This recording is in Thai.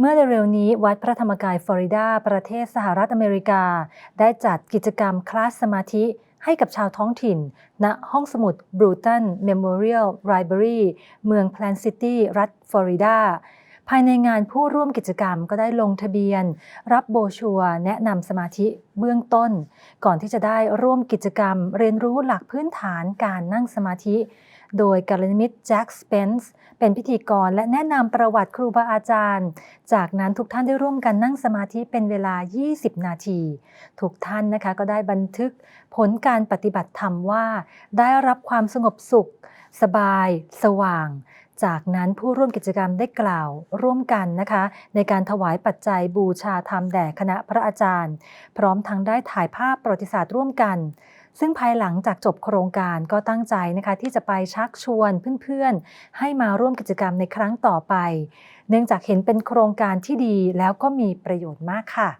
เมื่อเร็วๆนี้วัดพระธรรมกายฟลอริดา ประเทศสหรัฐอเมริกา ได้จัดกิจกรรมคลาสสมาธิให้กับชาวท้องถิ่น ณ ห้องสมุดบรูตันเมมโมเรียลไ i บรารีเมืองแพลนซิตี้ รัฐฟลอริดา ภายในงานผู้ร่วมกิจกรรมก็ได้ลงทะเบียน รับโบชัวแนะนำสมาธิเบื้องต้น ก่อนที่จะได้ร่วมกิจกรรม เรียนรู้หลักพื้นฐานการนั่งสมาธิ โดยกัลยาณมิตรแจ็คสเปนส์เป็นพิธีกรและแนะนำประวัติครูบาอาจารย์ จากนั้นทุกท่านได้ร่วมกันนั่งสมาธิเป็นเวลา 20 นาที ทุกท่านนะคะก็ได้บันทึกผลการปฏิบัติธรรมว่า ได้รับความสงบสุข สบาย สว่าง จากนั้นผู้ร่วมกิจกรรมได้กล่าวร่วมกันนะคะ ในการถวายปัจจัยบูชาธรรมแด่คณะพระอาจารย์ พร้อมทั้งได้ถ่ายภาพประวัติศาสตร์ร่วมกัน ซึ่งภายหลังจากจบโครงการก็ตั้งใจนะคะ ที่จะไปชักชวนเพื่อนๆ ให้มาร่วมกิจกรรมในครั้งต่อไป เนื่องจากเห็นเป็นโครงการที่ดีแล้วก็มีประโยชน์มากค่ะ